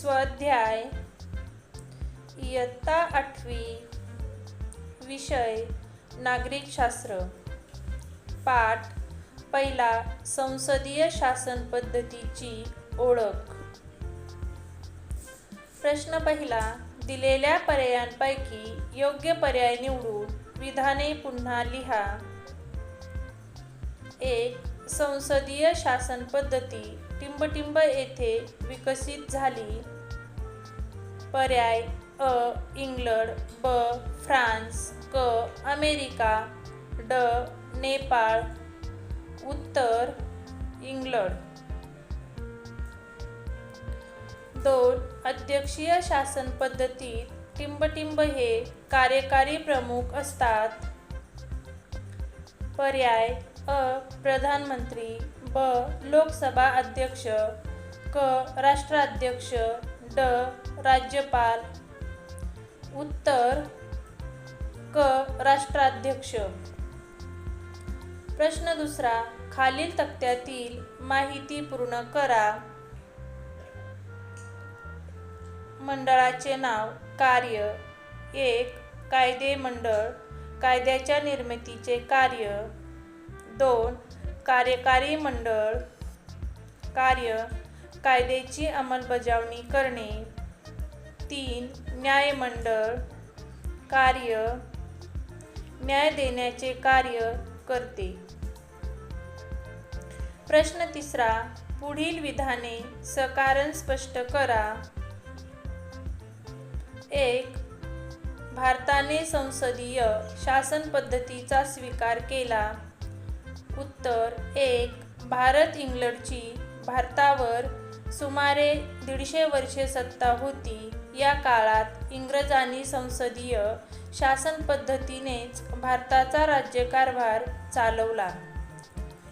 स्वाध्याय इयत्ता आठवी विषय नागरिकशास्त्र पाठ पहिला संसदीय शासन पद्धतीची ओळख. प्रश्न पहिला दिलेल्या पर्यायांपैकी योग्य पर्याय निवडून विधाने पुन्हा लिहा. एक संसदीय शासन पद्धती. टिंबटिंब येथे विकसित झाली. पर्याय अ इंग्लंड ब फ्रान्स क अमेरिका ड नेपाळ उत्तर इंग्लंड. दोन अध्यक्षीय शासन पद्धतीत टिंबटिंब हे कार्यकारी प्रमुख असतात. पर्याय अ प्रधानमंत्री ब लोकसभा अध्यक्ष क राष्ट्राध्यक्ष ड राज्यपाल उत्तर क राष्ट्राध्यक्ष. प्रश्न दुसरा खालील तक्त्यातील माहिती पूर्ण करा. मंडळाचे नाव कार्य एक कायदे मंडळ कायद्याच्या निर्मितीचे कार्य. दोन कार्यकारी मंडळ कार्य कायद्याची अंमलबजावणी करणे. तीन न्यायमंडळ कार्य न्याय देण्याचे कार्य करते. प्रश्न तिसरा पुढील विधाने सकारण स्पष्ट करा. एक भारताने संसदीय शासन पद्धतीचा स्वीकार केला. उत्तर एक भारत इंग्लंडची भारतावर सुमारे दीडशे वर्षे सत्ता होती. या काळात इंग्रजांनी संसदीय शासन पद्धतीनेच भारताचा राज्यकारभार चालवला.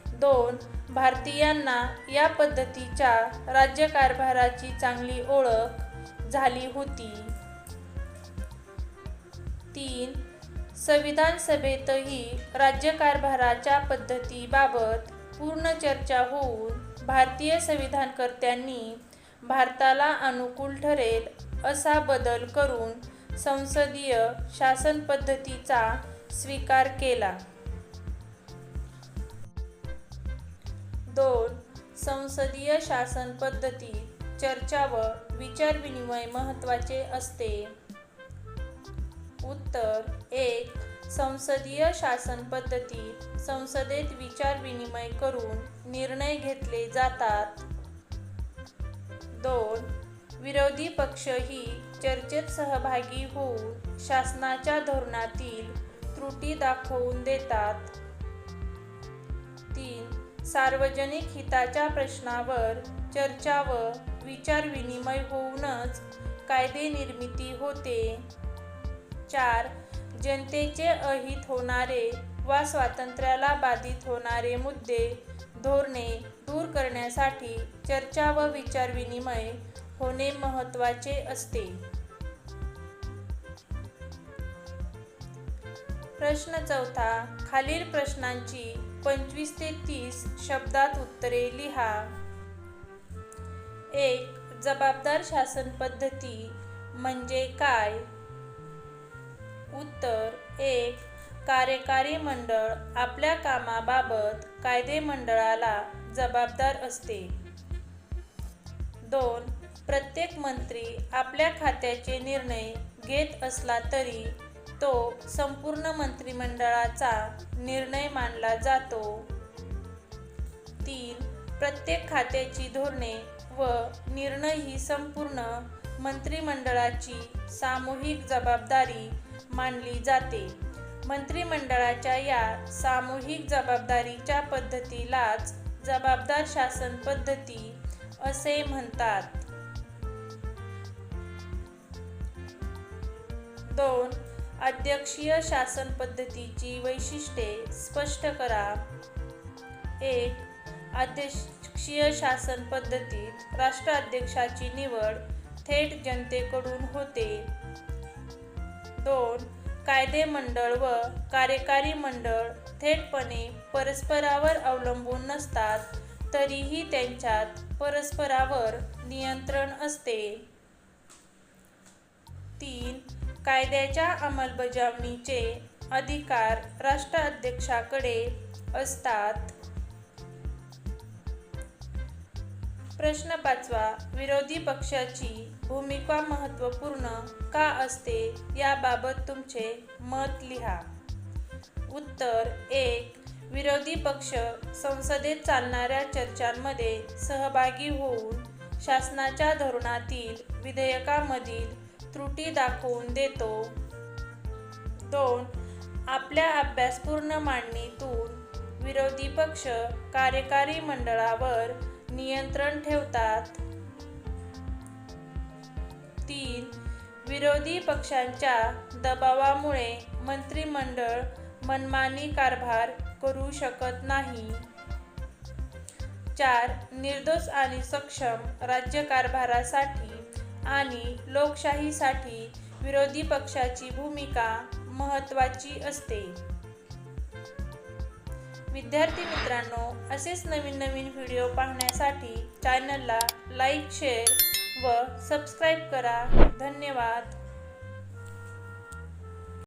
दोन भारतीयांना या पद्धतीच्या राज्यकारभाराची चांगली ओळख झाली होती. तीन संविधान सभेतही राज्यकारभाराच्या पद्धतीबाबत पूर्ण चर्चा होऊन भारतीय संविधानकर्त्यांनी भारताला अनुकूल ठरेल असा बदल करून संसदीय शासन पद्धतीचा स्वीकार केला. दोन संसदीय शासन पद्धतीत चर्चा व विचारविनिमय महत्त्वाचे असते. उत्तर एक संसदीय शासन पद्धतीत संसदेत विचारविनिमय करून निर्णय घेतले जातात. दोन विरोधी पक्षही चर्चेत सहभागी होऊन शासनाच्या धोरणातील त्रुटी दाखवून देतात. तीन सार्वजनिक हिताच्या प्रश्नावर चर्चा व विचारविनिमय होऊनच कायदे निर्मिती होते. चार जनतेचे अहित होणारे वा स्वातंत्र्याला बाधित होणारे मुद्दे धोरणे दूर करण्यासाठी चर्चा व विचारविनिमय होणे महत्त्वाचे असते. प्रश्न चौथा खालील प्रश्नांची पंचवीस ते तीस शब्दात उत्तरे लिहा. एक जबाबदार शासन पद्धती म्हणजे काय? उत्तर एक कार्यकारी मंडळ आपल्या कामाबाबत कायदे मंडळाला जबाबदार असते. दोन प्रत्येक मंत्री आपल्या खात्याचे निर्णय घेत असला तरी तो संपूर्ण मंत्रिमंडळाचा निर्णय मानला जातो. तीन प्रत्येक खात्याची धोरणे व निर्णय ही संपूर्ण मंत्रिमंडळाची सामूहिक जबाबदारी मानली जाते. मंत्रिमंडळाच्या या सामूहिक जबाबदारीच्या पद्धतीलाच जबाबदार शासन पद्धती असे म्हणतात. दोन अध्यक्षीय शासन पद्धतीची वैशिष्ट्ये स्पष्ट करा. एक अध्यक्षीय शासन पद्धतीत राष्ट्राध्यक्षाची निवड थेट जनतेकडून होते. दोन कायदे मंडळ व कार्यकारी मंडळ थेटपणे परस्परावर अवलंबून नसतात तरीही त्यांच्यात परस्परावर नियंत्रण असते. तीन कायद्याच्या अंमलबजावणीचे अधिकार राष्ट्राध्यक्षाकडे असतात. प्रश्न पाचवा विरोधी पक्षाची भूमिका महत्त्वपूर्ण का असते याबाबत तुमचे मत लिहा. उत्तर एक विरोधी पक्ष संसदेत चालणाऱ्या चर्चांमध्ये सहभागी होऊन शासनाच्या धोरणातील विधेयकामधील त्रुटी दाखवून देतो. दोन आपल्या अभ्यासपूर्ण मांडणीतून विरोधी पक्ष कार्यकारी मंडळावर नियंत्रण ठेवतात. तीन विरोधी पक्षांच्या दबावामुळे मंत्रिमंडळ मनमानी कारभार करू शकत नाही. चार निर्दोष आणि सक्षम राज्यकारभारासाठी आणि लोकशाहीसाठी विरोधी पक्षाची भूमिका महत्त्वाची असते. विद्यार्थी मित्रांनो असेच नवीन नवीन व्हिडिओ पाहण्यासाठी चॅनलला लाईक शेअर व सबस्क्राईब करा. धन्यवाद.